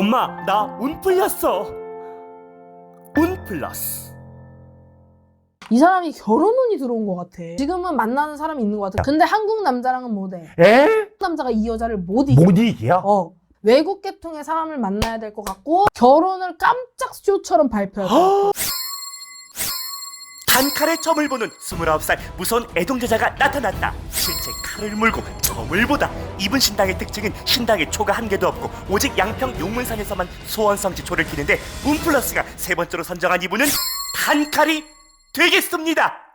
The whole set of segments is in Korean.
엄마 나 운 풀렸어 운 플러스 이 사람이 결혼운이 들어온 것 같아. 지금은 만나는 사람이 있는 것 같아. 근데 한국 남자랑은 못 해. 에? 한국 남자가 이 여자를 못 이겨. 못 이겨? 어. 외국 계통의 사람을 만나야 될 것 같고 결혼을 깜짝 쇼처럼 발표할 거. 단칼에 점을 보는 29살 무서운 애동자자가 나타났다 칼을 물고 점을 보다 이분 신당의 특징은 신당에 초가 한 개도 없고 오직 양평 용문산에서만 소원성지 초를 키는데 운플러스가 세 번째로 선정한 이분은 단칼이 되겠습니다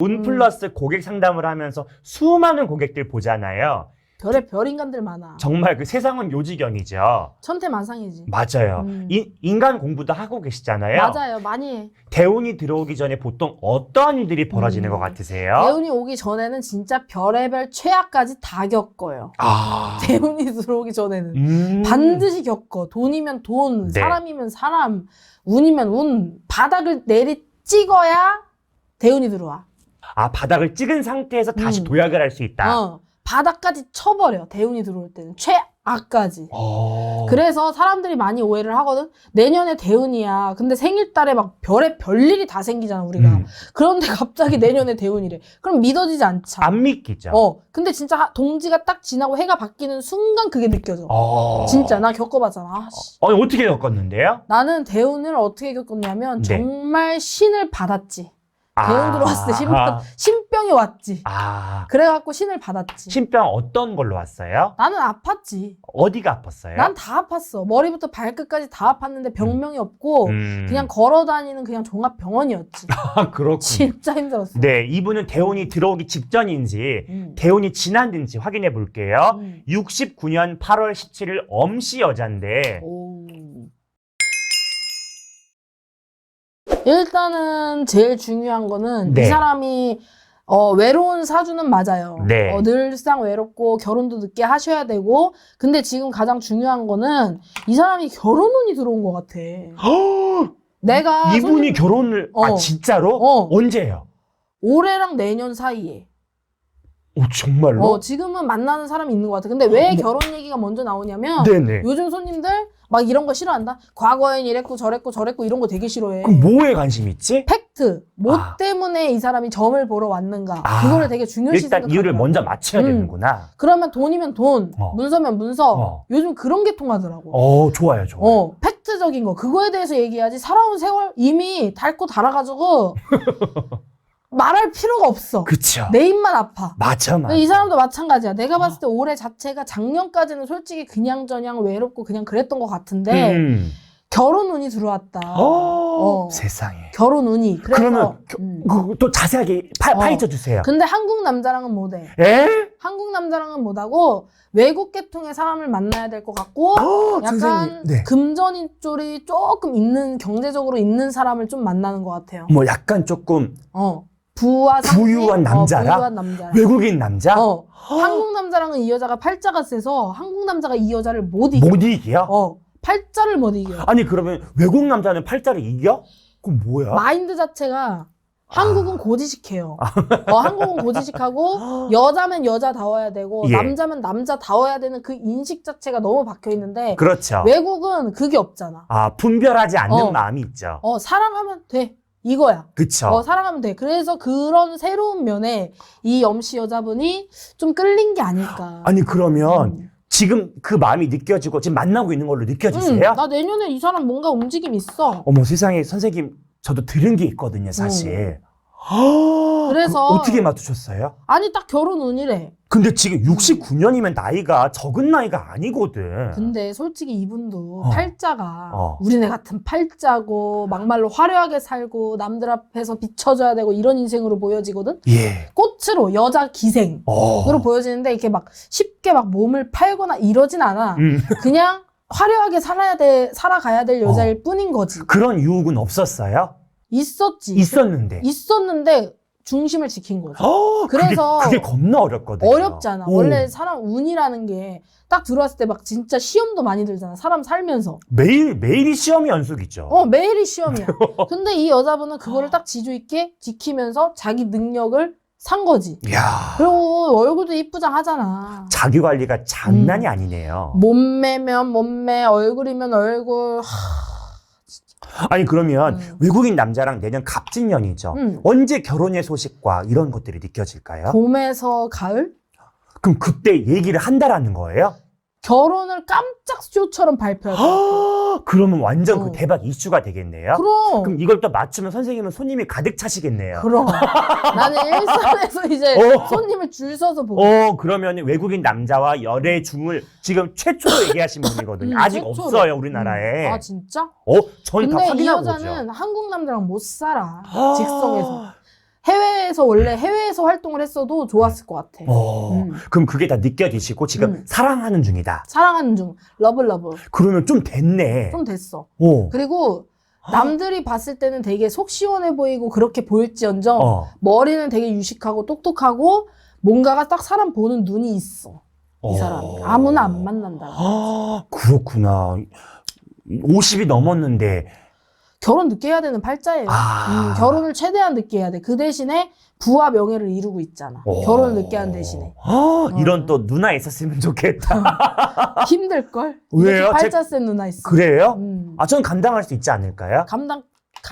운플러스 고객 상담을 하면서 수많은 고객들 보잖아요. 별의 별 인간들 많아. 정말 그 세상은 요지경이죠. 천태만상이지. 맞아요. 음. 이- 인간 공부도 하고 계시잖아요. 맞아요. 많이 해. 대운이 들어오기 전에 보통 어떠한 일들이 벌어지는 음. 것 같으세요? 대운이 오기 전에는 진짜 별의별 최악까지 다 겪어요. 아, 대운이 들어오기 전에는. 음. 반드시 겪어. 돈이면 돈, 네. 사람이면 사람, 운이면 운. 바닥을 내리 찍어야 대운이 들어와. 아 바닥을 찍은 상태에서 다시 음. 도약을 할 수 있다. 어. 바닥까지 쳐버려. 대운이 들어올 때는. 최악까지. 어. 그래서 사람들이 많이 오해를 하거든. 내년에 대운이야. 근데 생일달에 막 별의 별일이 다 생기잖아, 우리가. 음. 그런데 갑자기 내년에 대운이래. 그럼 믿어지지 않잖아. 안 믿기죠. 어. 근데 진짜 하- 동지가 딱 지나고 해가 바뀌는 순간 그게 느껴져. 어. 진짜 나 겪어봤잖아. 아, 씨. 어, 어떻게 겪었는데요? 나는 나는 대운을 어떻게 겪었냐면 네. 정말 신을 받았지. 대운 들어왔을 때 신병, 아. 신병이 왔지. 아. 그래갖고 신을 받았지. 신병 어떤 걸로 왔어요? 나는 아팠지. 어디가 아팠어요? 난 다 아팠어. 머리부터 발끝까지 다 아팠는데 병명이 없고 음. 그냥 걸어 다니는 그냥 종합 병원이었지. 아, 그렇군요. 진짜 힘들었어. 네, 이분은 대운이 들어오기 직전인지 음. 대운이 지났는지 확인해 볼게요. 음. 69년 8월 17일 엄씨 여잔데 오. 일단은 제일 중요한 거는 네. 이 사람이 어, 외로운 사주는 맞아요. 네. 어, 늘상 외롭고 결혼도 늦게 하셔야 되고 근데 지금 가장 중요한 거는 이 사람이 결혼운이 들어온 것 같아. 내가 이분이 손님- 결혼을 아 어. 진짜로 어. 언제요? 올해랑 내년 사이에 오 정말로? 어, 지금은 만나는 사람이 있는 것 같아. 근데 왜 뭐- 결혼 얘기가 먼저 나오냐면 네네. 요즘 손님들 막 이런 거 싫어한다. 과거엔 이랬고 저랬고 저랬고 이런 거 되게 싫어해. 그럼 뭐에 관심 있지? 팩트. 뭐 아. 때문에 이 사람이 점을 보러 왔는가. 아. 그거를 되게 중요시 일단 생각하더라고. 이유를 먼저 맞춰야 음. 되는구나. 그러면 돈이면 돈, 어. 문서면 문서. 어. 요즘 그런 게 통하더라고. 어 좋아요 좋아요. 어, 팩트적인 거. 그거에 대해서 얘기해야지. 살아온 세월 이미 닳고 달아가지고 말할 필요가 없어. 그쵸. 내 입만 아파. 맞아 맞아. 이 사람도 마찬가지야. 내가 봤을 때 올해 자체가 작년까지는 솔직히 그냥저냥 외롭고 그냥 그랬던 것 같은데 음. 결혼 운이 들어왔다. 어, 어. 세상에. 결혼 운이. 그래서 그러면 겨- 음. 그, 또 자세하게 파, 어. 파헤쳐 주세요. 근데 한국 남자랑은 못해. 에? 한국 남자랑은 못하고 외국 계통의 사람을 만나야 될 것 같고 어, 약간 선생님. 네. 금전인 쪽이 조금 있는 경제적으로 있는 사람을 좀 만나는 것 같아요. 뭐 약간 조금 어 부와? 부유한 남자라? 어, 부유한. 외국인 남자? 어 한국 남자랑은 이 여자가 팔자가 세서 한국 남자가 이 여자를 못 이겨. 못 이겨? 어 팔자를 못 이겨. 아니 그러면 외국 남자는 팔자를 이겨? 그럼 뭐야? 마인드 자체가 한국은 아. 고지식해요. 어, 한국은 고지식하고 여자면 여자다워야 되고 예. 남자면 남자다워야 되는 그 인식 자체가 너무 박혀 있는데 그렇죠. 외국은 그게 없잖아. 아 분별하지 않는 어. 마음이 있죠. 어 사랑하면 돼 이거야. 그쵸. 어 사랑하면 돼. 그래서 그런 새로운 면에 이 염씨 여자분이 좀 끌린 게 아닐까. 아니 그러면 음. 지금 그 마음이 느껴지고 지금 만나고 있는 걸로 느껴지세요? 음, 나 내년에 이 사람 뭔가 움직임 있어. 어머 세상에 선생님 저도 들은 게 있거든요 사실. 아, 그래서- 그 어떻게 맞추셨어요? 아니 딱 결혼 운이래. 근데 지금 69년이면 나이가 적은 나이가 아니거든. 근데 솔직히 이분도 어. 팔자가 어. 우리네 같은 팔자고 막말로 화려하게 살고 남들 앞에서 비춰줘야 되고 이런 인생으로 보여지거든. 예. 꽃으로 여자 기생으로 어. 보여지는데 이렇게 막 쉽게 막 몸을 팔거나 이러진 않아. 음, 그냥 화려하게 살아야 돼 살아가야 될 어. 여자일 뿐인 거지. 그런 유혹은 없었어요? 있었지. 있었는데. 있었는데 중심을 지킨 거지. 어, 그래서 그게, 그게 겁나 어렵거든요. 어렵잖아. 오. 원래 사람 운이라는 게 딱 들어왔을 때 막 진짜 시험도 많이 들잖아. 사람 살면서. 매일 매일이 시험이 연속이죠. 어, 매일이 시험이야. 근데 이 여자분은 그거를 딱 지주 있게 지키면서 자기 능력을 산 거지. 이야. 그리고 얼굴도 이쁘장 하잖아. 자기 관리가 장난이 음. 아니네요. 몸매면 몸매, 얼굴이면 얼굴. 아니 그러면 음. 외국인 남자랑 내년 갑진년이죠. 음. 언제 결혼의 소식과 이런 것들이 느껴질까요? 봄에서 가을? 그럼 그때 얘기를 한다라는 거예요? 결혼을 깜짝 쇼처럼 발표할 거야. 아, 그러면 완전 어. 그 대박 이슈가 되겠네요. 그럼. 그럼 이걸 또 맞추면 선생님은 손님이 가득 차시겠네요. 그럼. 나는 일산에서 이제 어. 손님을 줄 서서 보고. 어, 그러면 외국인 남자와 열애 중을 지금 최초로 얘기하신 분이거든요. 음, 아직 최초로. 없어요, 우리나라에. 음. 아, 진짜? 어, 저는 다 근데 이 확인하고 여자는 오죠. 한국 남자랑 못 살아. 아. 직성에서. 해외에서 원래 해외에서 활동을 했어도 좋았을 것 같아. 어, 음. 그럼 그게 다 느껴지시고 지금 음. 사랑하는 중이다. 사랑하는 중. 러브 러브. 그러면 좀 됐네. 좀 됐어. 어. 그리고 남들이 봤을 때는 되게 속 시원해 보이고 그렇게 보일지언정 어. 머리는 되게 유식하고 똑똑하고 뭔가가 딱 사람 보는 눈이 있어. 이 사람이. 아무나 안 만난다. 아, 그렇구나. 50이 넘었는데 결혼 늦게 해야 되는 팔자예요. 아. 음, 결혼을 최대한 늦게 해야 돼. 그 대신에 부와 명예를 이루고 있잖아. 어. 결혼을 늦게 한 대신에. 아, 이런 또 누나 있었으면 좋겠다. 힘들걸? 왜요? 이렇게 제- 팔자 센 누나 있어. 그래요? 음. 아, 전 감당할 수 있지 않을까요? 감당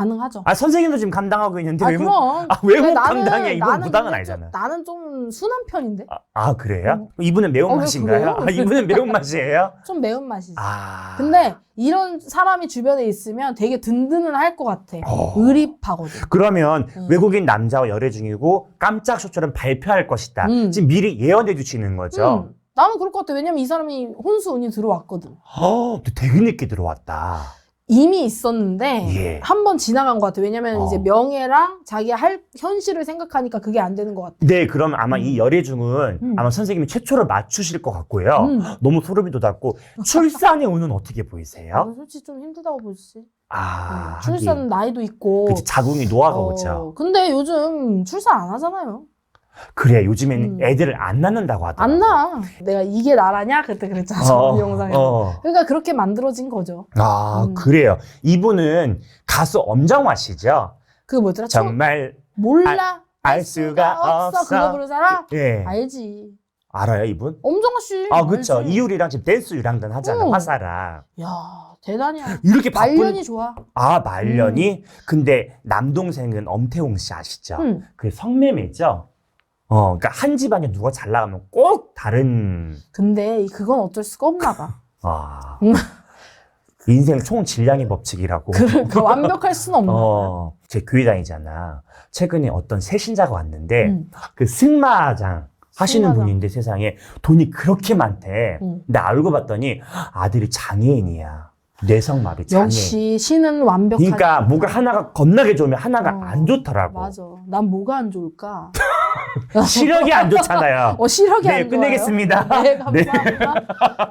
가능하죠. 아, 선생님도 지금 감당하고 있는데 아, 왜 못, 그럼. 아, 왜못 근데 나는- 감당해? 이건 나는 부당은 근데 아니잖아. 좀- 나는 좀 순한 편인데? 아, 아, 그래요? 이분은 어, 매운맛인가요? 그래요? 아, 이분은 매운맛이에요? 좀 매운 맛이지. 아. 근데 이런 사람이 주변에 있으면 되게 든든은 할 것 같아. 어. 의립하거든. 그러면 음. 외국인 남자와 열애 중이고 깜짝 쇼처럼 발표할 것이다. 음. 지금 미리 예언해 주시는 거죠? 음, 나는 그럴 것 같아. 왜냐면 이 사람이 혼수 운이 들어왔거든. 어, 또 되게 늦게 들어왔다. 이미 있었는데 예. 한 번 지나간 것 같아. 왜냐면 어. 이제 명예랑 자기 할 현실을 생각하니까 그게 안 되는 것 같아. 네, 그럼 아마 음. 이 열애 중은 음. 아마 선생님이 최초로 맞추실 것 같고요. 음. 너무 소름이 돋았고 출산의 운은 어떻게 보이세요? 나는 솔직히 좀 힘들다고 보지. 아, 음, 출산 나이도 있고. 그치, 자궁이 노화가 어, 오죠. 근데 요즘 출산 안 하잖아요. 그래, 요즘에는 음. 애들을 안 낳는다고 하더라고. 안 나. 내가 이게 나라냐? 그때 그랬잖아. 저 영상에서. 어. 그러니까 그렇게 만들어진 거죠. 아, 음. 그래요. 이분은 가수 엄정화 씨죠? 그 뭐더라? 초- 정말, 몰라. 알 수가 없어. 그거 부르는 사람? 예. 알지. 알아요, 이분? 엄정화 씨. 아, 그쵸. 알지. 이효리랑 지금 댄스 유랑단 하잖아, 응. 화사랑. 야, 대단이야. 이렇게 바쁜. 말년이 좋아. 아, 말년이? 근데 남동생은 엄태웅 씨 아시죠? 응. 그 성매매죠? 어, 그러니까 한 집안에 누가 잘 나가면 꼭 다른, 근데 이- 그건 어쩔 수가 없나 봐. 아. 음. 인생 총 질량의 법칙이라고. 그러니까 완벽할 수는 없나 봐. 어, 제 교회 다니잖아. 최근에 어떤 새 신자가 왔는데, 응. 그 승마장 하시는 승마장. 분인데 세상에 돈이 그렇게 많대. 응. 근데 알고 봤더니 아들이 장애인이야. 뇌성마비 장애인. 역시 신은 완벽하다. 그러니까 뭐가 하나가 겁나게 좋으면 하나가 어, 안 좋더라고. 맞아. 난 뭐가 안 좋을까? 시력이 안 좋잖아요. 어, 시력이 네, 안 좋아요. 끝내겠습니다. 네, 감사합니다.